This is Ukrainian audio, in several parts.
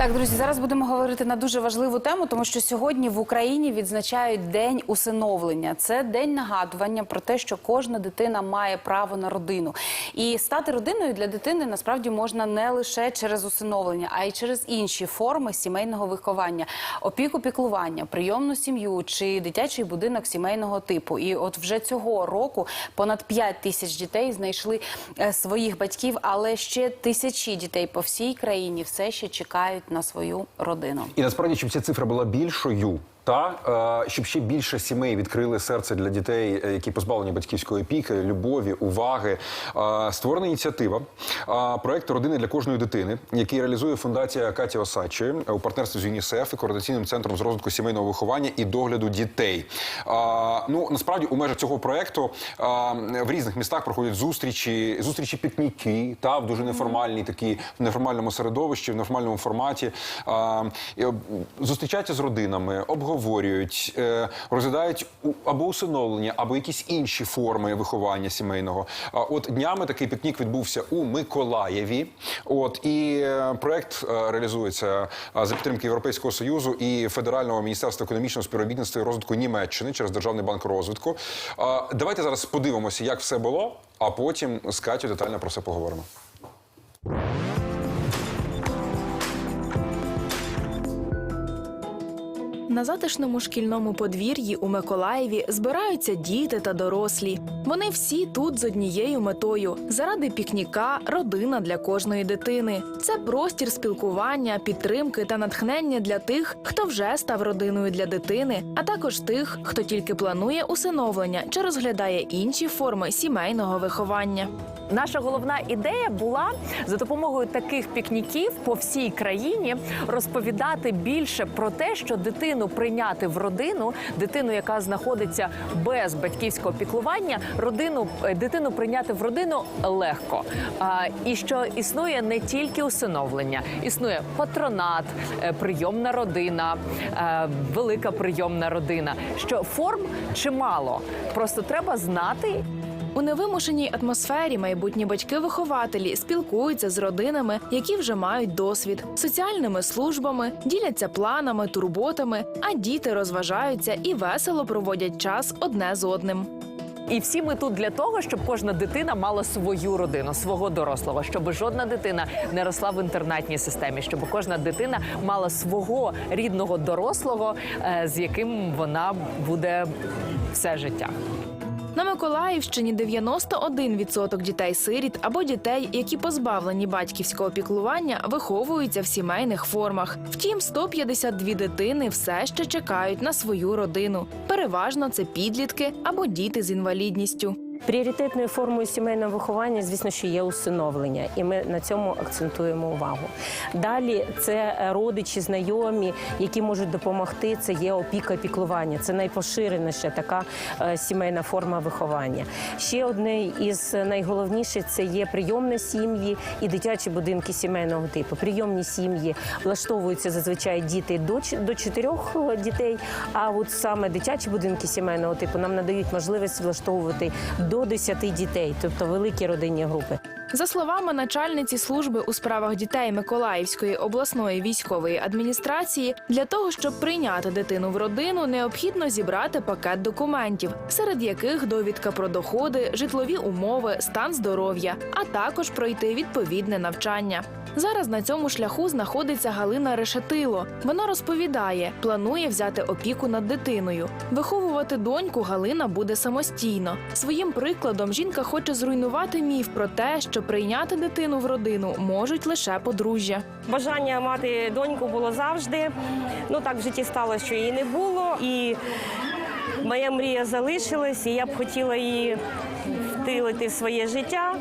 Так, друзі, зараз будемо говорити на дуже важливу тему, тому що сьогодні в Україні відзначають день усиновлення. Це день нагадування про те, що кожна дитина має право на родину. І стати родиною для дитини насправді можна не лише через усиновлення, а й через інші форми сімейного виховання, опіку, піклування, прийомну сім'ю чи дитячий будинок сімейного типу. І от вже цього року понад 5 тисяч дітей знайшли е, своїх батьків, але ще тисячі дітей по всій країні все ще чекають на свою родину. І насправді, щоб ця цифра була більшою, та е, щоб ще більше сімей відкрили серце для дітей, е, які позбавлені батьківської опіки, любові, уваги. Е, створена ініціатива проект родини для кожної дитини, який реалізує фундація Каті Осадчі у партнерстві з ЮНІСЕФ і координаційним центром з розвитку сімейного виховання і догляду дітей. Ну насправді у межах цього проекту в різних містах проходять зустрічі, зустрічі пікніки, та в дуже неформальній такі в неформальному середовищі, в неформальному форматі. Зустрічаються з родинами, обговорюють, е, розглядають або усиновлення, або якісь інші форми виховання сімейного. От днями такий пікнік відбувся у Миколаєві. От і е, проект е, реалізується за підтримки Європейського союзу і Федерального міністерства економічного співробітництва і розвитку Німеччини через Державний банк розвитку. Давайте зараз подивимося, як все було, а потім з Катю детально про це поговоримо. На затишному шкільному подвір'ї у Миколаєві збираються діти та дорослі. Вони всі тут з однією метою заради пікніка, родина для кожної дитини. Це простір спілкування, підтримки та натхнення для тих, хто вже став родиною для дитини, а також тих, хто тільки планує усиновлення чи розглядає інші форми сімейного виховання. Наша головна ідея була за допомогою таких пікніків по всій країні розповідати більше про те, що дитину прийняти в родину, дитину, яка знаходиться без батьківського піклування, родину е, дитину прийняти в родину легко. А, і що існує не тільки усиновлення, існує патронат, е, прийомна родина, е, велика прийомна родина. Що форм чимало, просто треба знати У невимушеній атмосфері майбутні батьки-вихователі спілкуються з родинами, які вже мають досвід, соціальними службами, діляться планами, турботами, а діти розважаються і весело проводять час одне з одним. І всі ми тут для того, щоб кожна дитина мала свою родину, свого дорослого, щоб жодна дитина не росла в інтернатній системі, щоб кожна дитина мала свого рідного дорослого, е, з яким вона буде все життя. На Миколаївщині 91% дітей-сиріт або дітей, які позбавлені батьківського піклування, виховуються в сімейних формах. Втім, 152 дитини все ще чекають на свою родину. Переважно це підлітки або діти з інвалідністю. Пріоритетною формою сімейного виховання, звісно, що є усиновлення, і ми на цьому акцентуємо увагу. Далі це родичі, знайомі, які можуть допомогти. Це є опіка піклування. Це найпоширеніша така е, сімейна форма виховання. Ще одне із найголовніших це є прийомні сім'ї і дитячі будинки сімейного типу. Прийомні сім'ї влаштовуються зазвичай діти до до чотирьох е, дітей. А от саме дитячі будинки сімейного типу нам надають можливість влаштовувати до 10 дітей, тобто великі родинні групи. За словами начальниці служби у справах дітей Миколаївської обласної військової адміністрації, для того, щоб прийняти дитину в родину, необхідно зібрати пакет документів, серед яких довідка про доходи, житлові умови, стан здоров'я, а також пройти відповідне навчання. Зараз на цьому шляху знаходиться Галина Решетило. Вона розповідає, планує взяти опіку над дитиною. Виховувати доньку Галина буде самостійно. Своїм прикладом жінка хоче зруйнувати міф про те, що прийняти дитину в родину можуть лише подружжя. Бажання мати доньку було завжди. Ну так в житті сталося, що її не було. І моя мрія залишилась, і я б хотіла її втілити в своє життя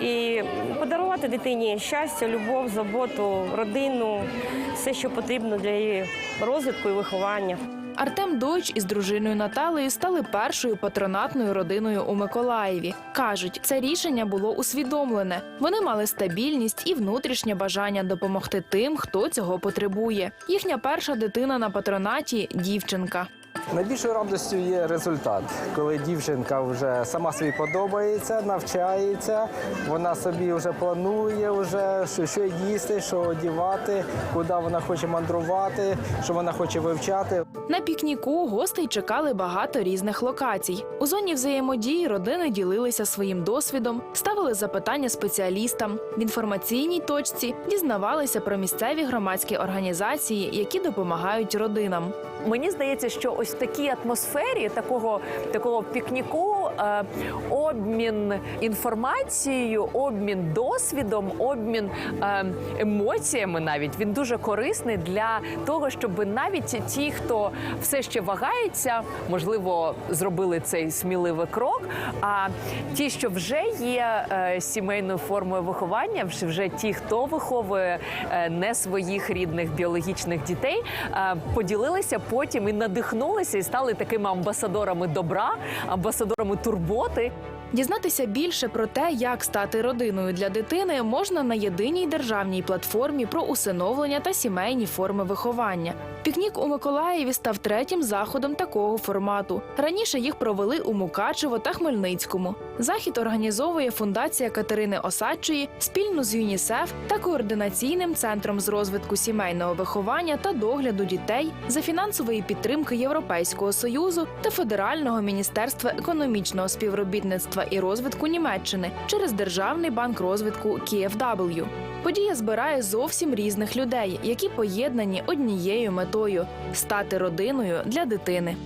і подарувати дитині щастя, любов, заботу, родину, все, що потрібно для її розвитку і виховання. Артем Дойч із дружиною Наталею стали першою патронатною родиною у Миколаєві. кажуть, це рішення було усвідомлене. Вони мали стабільність і внутрішнє бажання допомогти тим, хто цього потребує. Їхня перша дитина на патронаті дівчинка. Найбільшою радістю є результат, коли дівчинка вже сама собі подобається, навчається, вона собі вже планує, вже, що, що їсти, що одягати, куди вона хоче мандрувати, що вона хоче вивчати. На пікніку гостей чекали багато різних локацій. У зоні взаємодії родини ділилися своїм досвідом, ставили запитання спеціалістам. В інформаційній точці дізнавалися про місцеві громадські організації, які допомагають родинам. Мені здається, що ось в такій атмосфері такого такого пікніку е, обмін інформацією, обмін досвідом, обмін е, емоціями навіть він дуже корисний для того, щоб навіть ті, хто все ще вагається, можливо, зробили цей сміливий крок. А ті, що вже є е, сімейною формою виховання, вже- ті, хто виховує е, не своїх рідних біологічних дітей, е, поділилися потім і надихнулися, і стали такими амбасадорами добра, амбасадорами турботи. Дізнатися більше про те, як стати родиною для дитини, можна на єдиній державній платформі про усиновлення та сімейні форми виховання. Пікнік у Миколаєві став третім заходом такого формату. Раніше їх провели у Мукачево та Хмельницькому. Захід організовує фундація Катерини Осадчої спільно з ЮНІСЕФ та координаційним центром з розвитку сімейного виховання та догляду дітей за фінансової підтримки Європейського союзу та Федерального міністерства економічного співробітництва і розвитку Німеччини через Державний банк розвитку KfW. Подія збирає зовсім різних людей, які поєднані однією метою стати родиною для дитини.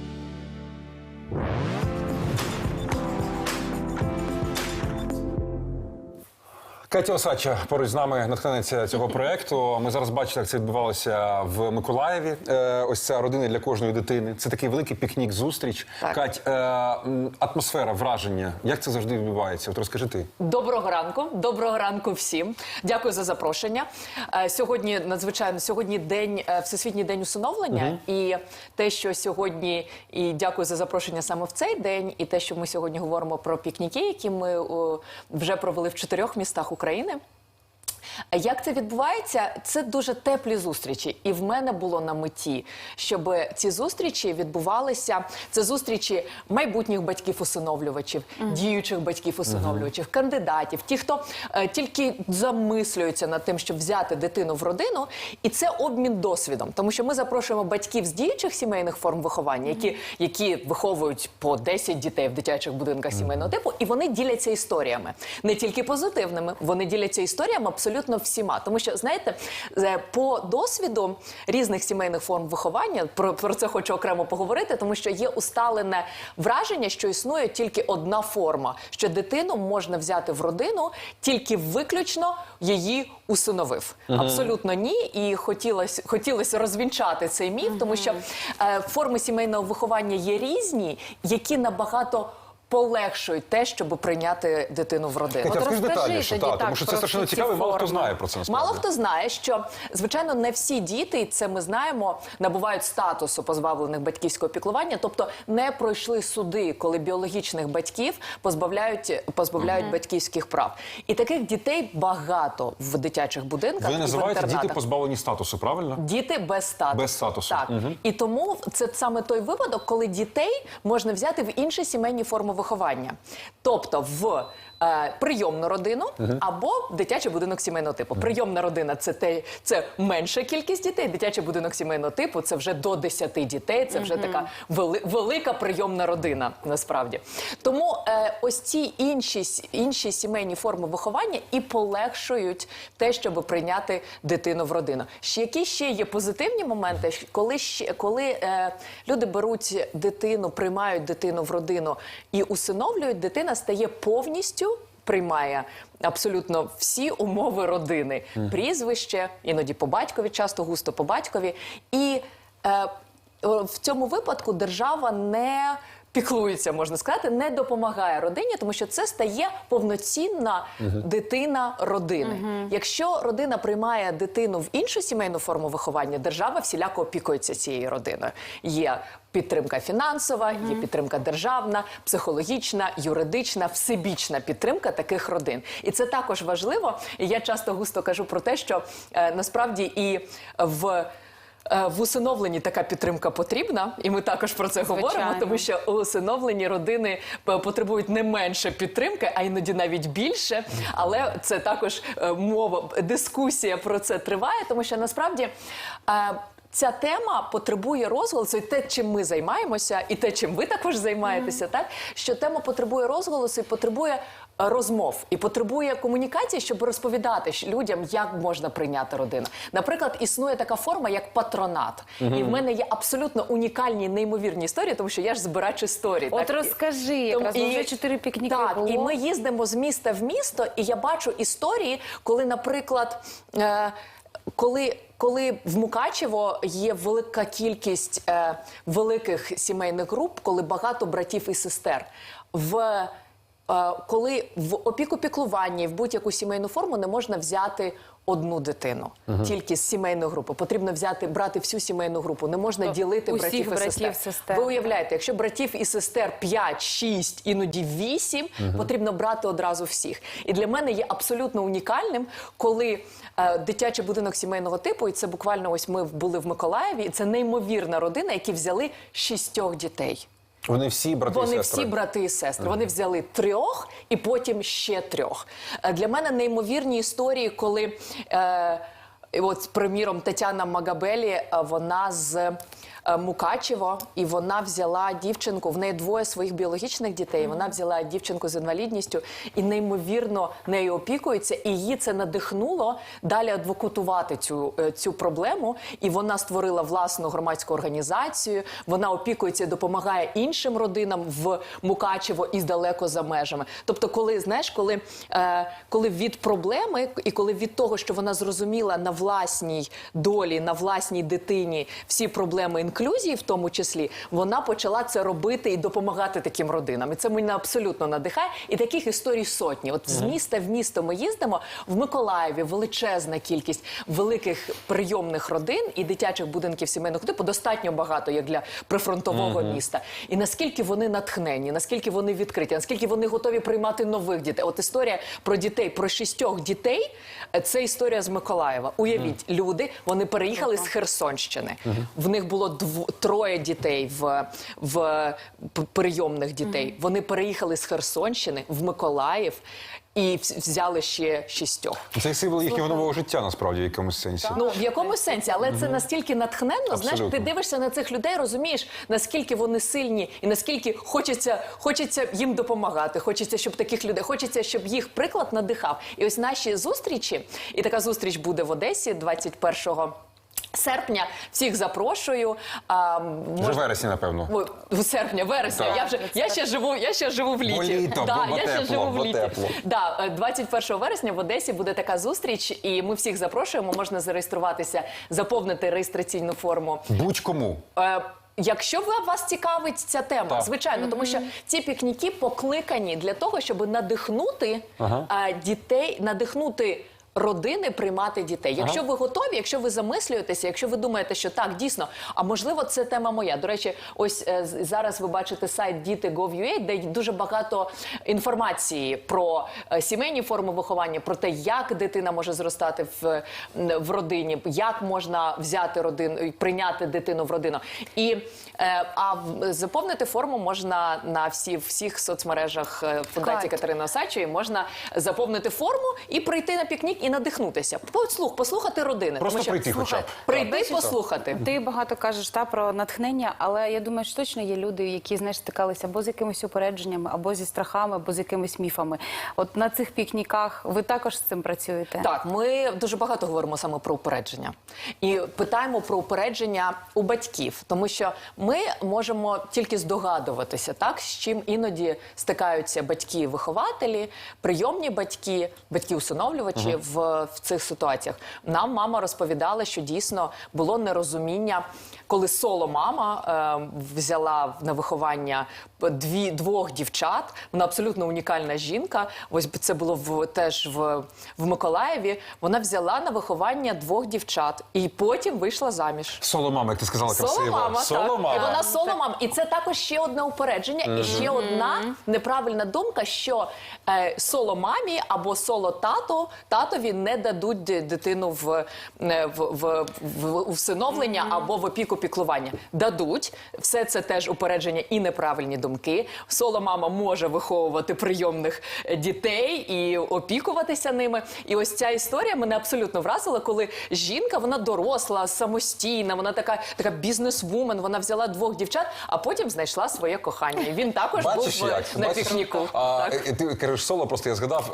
Катя Осадча поруч з нами натхненниця цього проекту. Ми зараз бачили, як це відбувалося в Миколаєві. Е, ось ця родина для кожної дитини. Це такий великий пікнік, зустріч. Так. Кать, е, атмосфера, враження. Як це завжди відбувається? От розкажи ти. Доброго ранку, доброго ранку всім. Дякую за запрошення. Е, Сьогодні надзвичайно сьогодні день всесвітній день усиновлення, і те, що сьогодні, і дякую за запрошення саме в цей день, і те, що ми сьогодні говоримо про пікніки, які ми о, вже провели в чотирьох містах України. Як це відбувається? Це дуже теплі зустрічі, і в мене було на меті, щоб ці зустрічі відбувалися. Це зустрічі майбутніх батьків-усиновлювачів, діючих батьків-усиновлювачів, кандидатів, ті, хто е, тільки замислюються над тим, щоб взяти дитину в родину, і це обмін досвідом, тому що ми запрошуємо батьків з діючих сімейних форм виховання, які, які виховують по 10 дітей в дитячих будинках сімейного типу, і вони діляться історіями, не тільки позитивними, вони діляться історіями абсолютно всіма. Тому що знаєте, е, по досвіду різних сімейних форм виховання про, про це хочу окремо поговорити, тому що є усталене враження, що існує тільки одна форма, що дитину можна взяти в родину тільки виключно її усиновив. Абсолютно ні. І хотілося хотілося розвінчати цей міф, тому що е, форми сімейного виховання є різні, які набагато. Полегшують те, щоб прийняти дитину в родину. Катя, От розкажи детальніше, тоді та, так тому що це про страшенно ці цікаво, і мало хто форми. знає про це насправді. Мало хто знає, що звичайно не всі діти, і це ми знаємо, набувають статусу позбавлених батьківського піклування, тобто не пройшли суди, коли біологічних батьків позбавляють позбавляють батьківських прав. І таких дітей багато в дитячих будинках. Ви і в називаєте діти інтернатах. позбавлені статусу, правильно? Діти без статусу. Без статусу. Так. І тому це саме той випадок, коли дітей можна взяти в інші сімейні форми виховання. Тобто в е, прийомну родину або дитячий будинок сімейного типу. Прийомна родина це те, це менша кількість дітей. Дитячий будинок сімейного типу це вже до 10 дітей. Це вже така вели, велика прийомна родина. Насправді тому е, ось ці інші інші сімейні форми виховання і полегшують те, щоб прийняти дитину в родину. Ще які ще є позитивні моменти, коли ще коли е, люди беруть дитину, приймають дитину в родину і усиновлюють, дитина стає повністю. Приймає абсолютно всі умови родини, прізвище, іноді по батькові, часто густо по батькові. І е, в цьому випадку держава не піклується, можна сказати, не допомагає родині, тому що це стає повноцінна дитина родини. Якщо родина приймає дитину в іншу сімейну форму виховання, держава всіляко опікується цією родиною. Є підтримка фінансова, є підтримка державна, психологічна, юридична, всебічна підтримка таких родин. І це також важливо. І я часто густо кажу про те, що е, насправді і в в усиновленні така підтримка потрібна, і ми також про це говоримо, тому що усиновлені родини потребують не менше підтримки, а іноді навіть більше. Але це також е, мова, дискусія про це триває, тому що насправді. е, Ця тема потребує розголосу, і те, чим ми займаємося, і те, чим ви також займаєтеся, так що тема потребує розголосу і потребує е, розмов, і потребує комунікації, щоб розповідати людям, як можна прийняти родину. Наприклад, існує така форма, як патронат, і в мене є абсолютно унікальні неймовірні історії, тому що я ж збирач історій. От так? розкажи, якраз Тому- вже чотири пікніки Так, було. і ми їздимо з міста в місто, і я бачу історії, коли, наприклад, е, коли. Коли в Мукачево є велика кількість е, великих сімейних груп, коли багато братів і сестер, в коли в опіку піклуванні в будь-яку сімейну форму не можна взяти одну дитину, тільки з сімейної групи. Потрібно взяти брати всю сімейну групу. Не можна ділити усіх братів, братів, і сестер. сестер. Ви уявляєте, якщо братів і сестер 5, 6, іноді 8, потрібно брати одразу всіх. І для мене є абсолютно унікальним, коли е, дитячий будинок сімейного типу, і це буквально ось ми були в Миколаєві, і це неймовірна родина, які взяли шістьох дітей. Вони всі брати і сестри. всі брати і сестри. Вони взяли трьох і потім ще трьох. Е, Для мене неймовірні історії, коли. Е, От, приміром, Тетяна Магабелі, е, вона з Мукачево, і вона взяла дівчинку. В неї двоє своїх біологічних дітей. Вона взяла дівчинку з інвалідністю і неймовірно нею опікується. І її це надихнуло далі адвокатувати цю, е, цю проблему. І вона створила власну громадську організацію. Вона опікується і допомагає іншим родинам в Мукачево і далеко за межами. Тобто, коли знаєш, коли, е, коли від проблеми і коли від того, що вона зрозуміла на власній долі, на власній дитині всі проблеми інклюзії, в тому числі, вона почала це робити і допомагати таким родинам. І це мене абсолютно надихає. І таких історій сотні. От з міста в місто ми їздимо в Миколаєві величезна кількість великих прийомних родин і дитячих будинків сімейного типу достатньо багато, як для прифронтового міста. І наскільки вони натхнені, наскільки вони відкриті, наскільки вони готові приймати нових дітей. От історія про дітей, про шістьох дітей. Це історія з Миколаєва. Уявіть, люди вони переїхали з Херсонщини. В них було дв... троє дітей в, в прийомних дітей. Вони переїхали з Херсонщини в Миколаїв і взяли ще шістьох. Це символ їхнього нового життя, насправді, в якомусь сенсі. Ну в якомусь сенсі, але це настільки натхненно. Знаєш, ти дивишся на цих людей, розумієш, наскільки вони сильні, і наскільки хочеться, хочеться їм допомагати. Хочеться, щоб таких людей, хочеться, щоб їх приклад надихав. І ось наші зустрічі, і така зустріч буде в Одесі 21 Серпня всіх запрошую. А, Вже мож- в вересні, напевно. В серпня, вересня. Так. Я вже я ще живу. Я ще живу в літі. Бо літо, да, бо я ще живу в літі. тепло. Да, е, 21 вересня в Одесі буде така зустріч, і ми всіх запрошуємо. Можна зареєструватися, заповнити реєстраційну форму. Будь-кому. Е, Якщо вас цікавить ця тема, Так. звичайно, тому що ці пікніки покликані для того, щоб надихнути е, дітей, надихнути. Родини приймати дітей. Якщо ви готові, якщо ви замислюєтеся, якщо ви думаєте, що так дійсно, а можливо, це тема моя. До речі, ось е, з- зараз ви бачите сайт діти.gov.ua, де дуже багато інформації про е, сімейні форми виховання, про те, як дитина може зростати в, м, в родині, як можна взяти родину і прийняти дитину в родину. І е, а в- заповнити форму можна на всі всіх соцмережах е, фундації Кать. Катерини Осадчої. Можна заповнити форму і прийти на пікнік і надихнутися. Послух, послухати родини. Просто Тому що, прийти хоча б. Прийти, Так. послухати. Ти багато кажеш та про натхнення, але я думаю, що точно є люди, які знаєш стикалися або з якимись упередженнями, або зі страхами, або з якимись міфами. От на цих пікніках ви також з цим працюєте. Так, ми дуже багато говоримо саме про упередження і питаємо про упередження у батьків, тому що ми можемо тільки здогадуватися, так з чим іноді стикаються батьки-вихователі, прийомні батьки, батьки-усиновлювачі в, в цих ситуаціях. Нам мама розповідала, що дійсно було нерозуміння, коли соло мама е, взяла на виховання дві двох дівчат. Вона абсолютно унікальна жінка. Ось це було в теж в, в Миколаєві. Вона взяла на виховання двох дівчат і потім вийшла заміж. Соломама, як ти сказала, красиво. Соломама, так. І вона соломам. І це також ще одне упередження, і ще одна неправильна думка, що е, соломамі або соло-тато татові не дадуть ди- дитину в, е, в, в, в усиновлення або в опіку піклування. Дадуть. Все це теж упередження і неправильні думки. Соло-мама може виховувати прийомних е, дітей і опікуватися ними. І ось ця історія мене абсолютно вразила, коли жінка вона доросла, самостійна, вона така така бізнес-вумен. Вона взяла двох дівчат, а потім знайшла своє кохання. І він також Бачиш, був е, як? на Бачиш? пікніку. А, Так. е, Ти кажеш соло, просто я згадав,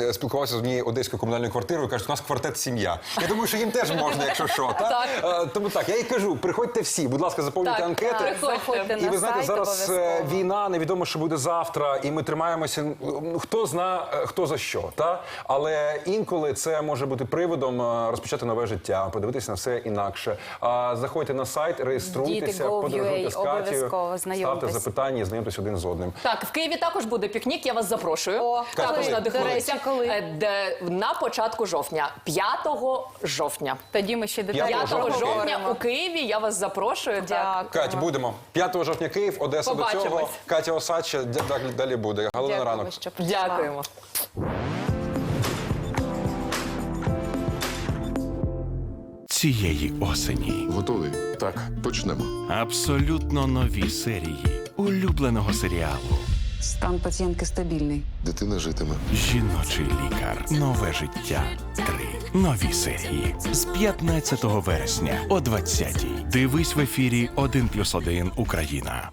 е, спілкувався з однією одеською комунальною квартирою, кажуть, у нас квартет сім'я. Я думаю, що їм теж можна, якщо що. Так? Е, Тому так, я їй кажу, приходьте всі, будь ласка, заповнюйте Так, анкети. так. І ви знаєте, зараз е, обов'язково. Війна, невідомо, що буде завтра, і ми тримаємося. ну, Хто зна, е, хто за що, та але інколи це може бути приводом е, розпочати нове життя, подивитися на все інакше. А заходьте на сайт, реєструйтеся, подорожуйте з Катєю, обов'язково ставте запитання, і знайомтесь один з одним. Так, в Києві також буде пікнік. Я вас запрошую. О, також коли? надихнутися. До речі, коли? Е, де- на початку жовтня, 5 жовтня. Тоді ми ще деталі 5 5 жовтня у Києві я вас запрошую. Дякую. Кать, будемо 5 жовтня Київ, Одеса до цього. Катя Осадча, д- далі, далі буде. Галина Дякую, ранок. що прийшла. Дякуємо. цієї осені. Готовий? Так, почнемо. Абсолютно нові серії улюбленого серіалу Стан пацієнтки стабільний. Дитина житиме. Жіночий лікар. Нове життя. Три нові серії з 15 вересня о 20-й. Дивись в ефірі 1+,1 Україна.